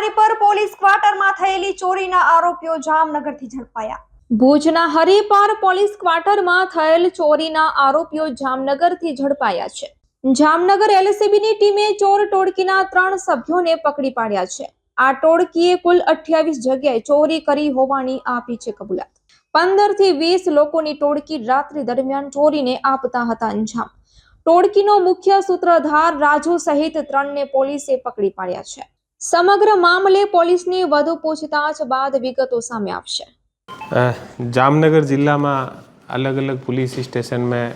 Haripar police ક્વાર્ટરમાં થયેલી ચોરીના આરોપીઓ જામનગરથી ઝડપાયા. ભુજના હરિપર પોલીસ ક્વાર્ટરમાં થયેલ ચોરીના આરોપીઓ જામનગરથી ઝડપાયા છે. જામનગર એલસીબીની ટીમે ચોર ટોળકીના ત્રણ સભ્યોને પકડી પાડ્યા છે. આ ટોળકીએ કુલ અઠ્યાવીસ જગ્યાએ ચોરી કરી હોવાની આપી છે કબૂલાત. પંદરથી વીસ લોકોની ટોળકી રાત્રિ દરમિયાન ચોરીને આપતા હતા અંજામ. ટોળકીનો મુખ્ય સૂત્રધાર રાજુ સહિત ત્રણને પોલીસે પકડી પાડ્યા છે. સમગ્ર મામલે પોલીસની વધુ પૂછતાછ બાદ વિગતો સામે આવશે. જામનગર જિલ્લામાં અલગ અલગ પોલીસ સ્ટેશન મેં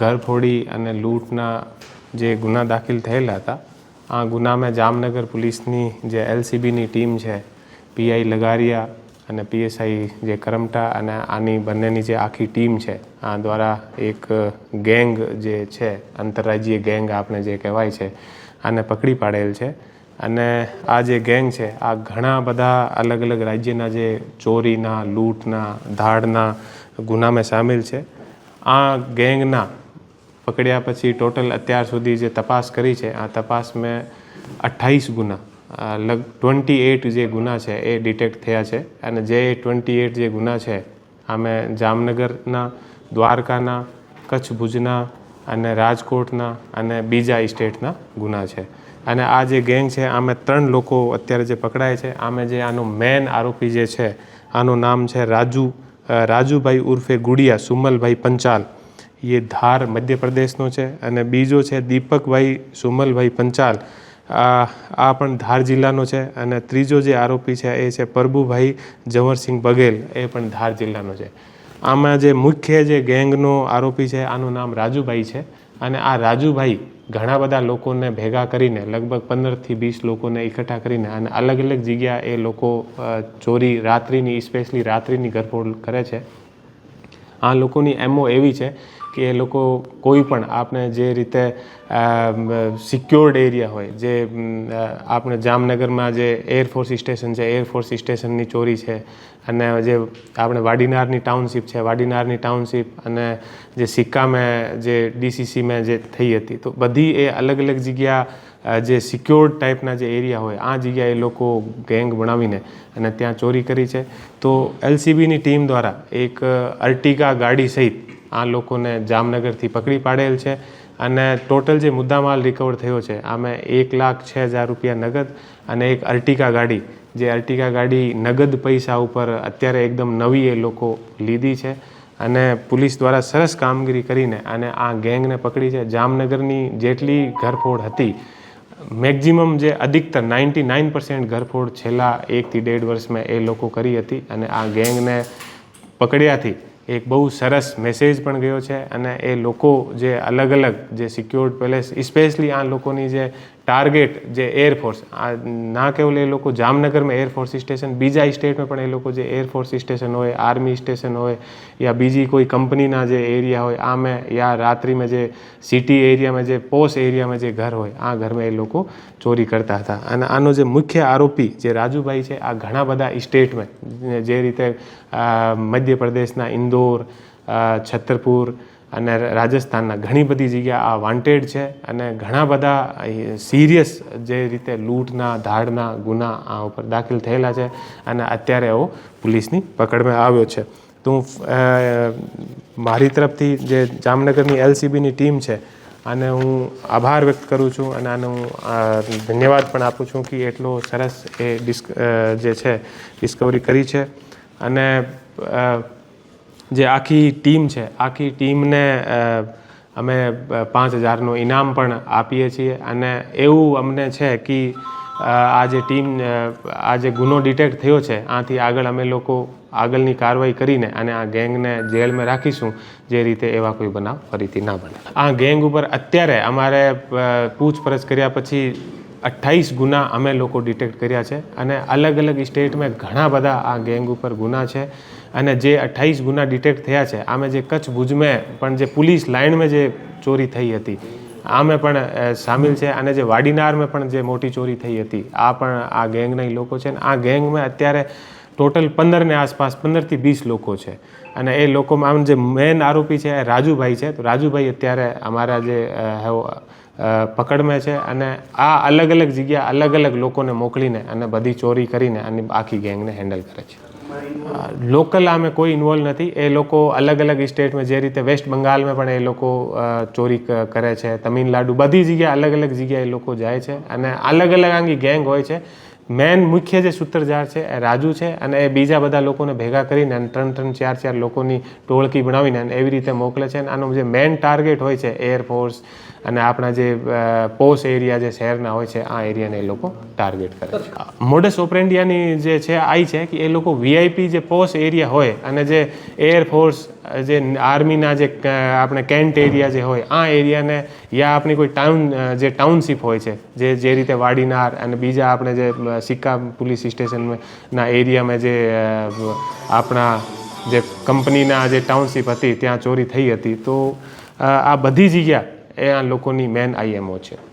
ઘરફોડી અને લૂંટના જે ગુના દાખલ થયેલા હતા, આ ગુનામાં જામનગર પોલીસની જે એલસીબીની ટીમ છે, પીઆઈ લગારિયા અને પીએસઆઈ જે કરમટા અને આની બંનેની જે આખી ટીમ છે, આ દ્વારા એક ગેંગ જે છે આંતરરાજ્ય ગેંગ આપણે જે કહેવાય છે, આને પકડી પાડેલ છે. અને આ જે ગેંગ છે, આ ઘણા બધા અલગ અલગ રાજ્યના જે ચોરીના, લૂંટના, ધાડના ગુનામાં સામેલ છે. આ ગેંગના પકડ્યા પછી ટોટલ અત્યાર સુધી જે તપાસ કરી છે, આ તપાસ મેં અઠ્ઠાવીસ ગુના લગ, ટ્વેન્ટી એટ જે ગુના છે એ ડિટેક્ટ થયા છે. અને જે ટ્વેન્ટી એટ જે ગુના છે આમે જામનગરના, દ્વારકાના, કચ્છ ભુજના અને રાજકોટના અને બીજા સ્ટેટના ગુના છે. અને આ જે ગેંગ છે, આમે ત્રણ લોકો અત્યારે જે પકડાય છે, આમે જે આનો મેન આરોપી જે છે, આનું નામ છે રાજુ રાજુભાઈ ઉર્ફે ગુડિયા, સુમલભાઈ પંચાલ. એ ધાર મધ્યપ્રદેશનો છે અને બીજો છે દીપકભાઈ સુમલભાઈ પંચાલ. આ પણ ધાર જિલ્લાનો છે અને ત્રીજો જે આરોપી છે એ છે પ્રભુભાઈ જવરસિંહ બઘેલ, એ પણ ધાર જિલ્લાનો છે. આમાં જે મુખ્ય જે ગેંગનો આરોપી છે, આનું નામ રાજુભાઈ છે. અને આ રાજુભાઈ ઘણા બધા લોકોને ભેગા કરીને, લગભગ પંદરથી વીસ લોકોને એકઠા કરીને અને અલગ અલગ જગ્યા એ લોકો ચોરી રાત્રિની સ્પેશિયલી રાત્રિની ગરફોડ કરે છે. આ લોકોની એમઓ એવી છે કે એ લોકો કોઈ પણ આપણે જે રીતે સિક્યોર્ડ એરિયા હોય, જે આપણે જામનગરમાં જે એરફોર્સ સ્ટેશન છે એરફોર્સ સ્ટેશનની ચોરી છે, અને જે આપણે વાડીનારની ટાઉનશીપ છે, વાડીનારની ટાઉનશીપ અને જે સિક્કામાં જે ડીસીસીમાં જે થઈ હતી. તો બધી એ અલગ અલગ જગ્યા જે સિક્યોર્ડ ટાઈપના જે એરિયા હોય, આ જગ્યાએ લોકો ગેંગ બનાવીને અને ત્યાં ચોરી કરી છે. તો એલસીબીની ટીમ દ્વારા એક અર્ટિગા ગાડી સહિત આ લોકોને જામનગરથી પકડી પાડેલ છે. અને ટોટલ જે મુદ્દામાલ રિકવર થયો છે, આમાં એક લાખ છ હજાર રૂપિયા નગદ અને એક અર્ટિકા ગાડી. જે અર્ટિકા ગાડી નગદ પૈસા ઉપર અત્યારે એકદમ નવી એ લોકો લીધી છે અને પોલીસ દ્વારા સરસ કામગીરી કરીને અને આ ગેંગને પકડી છે. જામનગરની જેટલી ઘરફોડ હતી, મેક્ઝિમમ જે અધિકતર નાઇન્ટી નાઇન પર્સન્ટ ઘરફોડ છેલ્લા એકથી દેઢ વર્ષમાં એ લોકો કરી હતી અને આ ગેંગને પકડ્યાથી એક બહુ સરસ મેસેજ પણ ગયો છે અને એ લોકો જે અલગ અલગ જે સિક્યોર્ડ પેલેસ સ્પેશલી આ લોકોની જે ટાર્ગેટ જે એરફોર્સ આ ના કેવલ એ લોકો જામનગરમાં એરફોર્સ સ્ટેશન બીજા સ્ટેટમાં પણ એ લોકો જે એરફોર્સ સ્ટેશન હોય આર્મી સ્ટેશન હોય યા બીજી કોઈ કંપનીના જે એરિયા હોય આમાં યા રાત્રિમાં જે સિટી એરિયામાં જે પોસ એરિયામાં જે ઘર હોય આ ઘરમાં એ લોકો ચોરી કરતા હતા. અને આનો જે મુખ્ય આરોપી જે રાજુભાઈ છે આ ઘણા બધા સ્ટેટમાં જે રીતે મધ્યપ્રદેશના ઇન્દોર આ, છતરપુર અને રાજસ્થાનના ઘણી બધી જગ્યા આ વાન્ટેડ છે અને ઘણા બધા સિરિયસ જે રીતે લૂંટના, ધાડના ગુના આ ઉપર દાખલ થયેલા છે અને અત્યારે એવો પોલીસની પકડમાં આવ્યો છે. તો હું મારી તરફથી જે જામનગરની એલસીબીની ટીમ છે અને હું આભાર વ્યક્ત કરું છું અને આને હું ધન્યવાદ પણ આપું છું કે એટલો સરસ એ ડિસ્ક જે છે ડિસ્કવરી કરી છે. અને જે આખી ટીમ છે, આખી ટીમને અમે પાંચ હજારનું ઇનામ પણ આપીએ છીએ. અને એવું અમને છે કે આ જે ટીમ આ જે ગુનો ડિટેક્ટ થયો છે, આથી આગળ અમે લોકો આગળની કાર્યવાહી કરીને અને આ ગેંગને જેલમાં રાખીશું, જે રીતે એવા કોઈ બનાવ ફરીથી ના બને. આ ગેંગ ઉપર અત્યારે અમારે પૂછપરછ કર્યા પછી અઠ્ઠાવીસ ગુના અમે લોકો ડિટેક્ટ કર્યા છે અને અલગ અલગ સ્ટેટમાં ઘણા બધા આ ગેંગ ઉપર ગુના છે અને જે અઠ્ઠાવીસ ગુના ડિટેક્ટ થયા છે, આમે જે કચ્છ ભુજમાં પણ જે પોલીસ લાઇનમાં જે ચોરી થઈ હતી, આમે પણ સામેલ છે અને જે વાડીનારમાં પણ જે મોટી ચોરી થઈ હતી, આ પણ આ ગેંગના લોકો છે અને આ ગેંગમાં અત્યારે ટોટલ પંદરને આસપાસ, પંદરથી વીસ લોકો છે. અને એ લોકોમાં આમ જે મેન આરોપી છે એ રાજુભાઈ છે. તો રાજુભાઈ અત્યારે અમારા જે પકડમાં છે અને આ અલગ અલગ જગ્યા અલગ અલગ લોકોને મોકલીને અને બધી ચોરી કરીને અને આખી ગેંગને હેન્ડલ કરે છે. લોકલ આમે કોઈ ઇન્વોલ્વ નથી. એ લોકો અલગ અલગ સ્ટેટમાં જે રીતે વેસ્ટ બંગાળમાં પણ એ લોકો ચોરી કરે છે. તમિલનાડુ બધી જગ્યાએ અલગ અલગ જગ્યાએ એ લોકો જાય છે. અને અલગ અલગ આંગી ગેંગ હોય છે. મેન મુખ્ય જે સૂત્રધાર છે એ રાજુ છે અને એ બીજા બધા લોકોને ભેગા કરીને અને ત્રણ ત્રણ ચાર ચાર લોકોની ટોળકી બનાવીને અને એવી રીતે મોકલે છે અને આનો જે મેન ટાર્ગેટ હોય છે એરફોર્સ અને આપણા જે પોસ એરિયા જે શહેરના હોય છે આ એરિયાને એ લોકો ટાર્ગેટ કરે છે. મોડસ ઓપરેન્ડિયાની જે છે આઈ છે કે એ લોકો વીઆઈપી જે પોસ એરિયા હોય અને જે એરફોર્સ જે આર્મીના જે આપણે કેન્ટ એરિયા જે હોય આ એરિયાને યા આપણી કોઈ ટાઉન જે ટાઉનશીપ હોય છે જે જે રીતે વાડીનાર અને બીજા આપણે જે સિક્કા પોલીસ સ્ટેશનના એરિયામાં જે આપણા જે કંપનીના જે ટાઉનશીપ હતી ત્યાં ચોરી થઈ હતી તો આ બધી જગ્યા એ આ લોકોની મેન આઈએમઓ છે.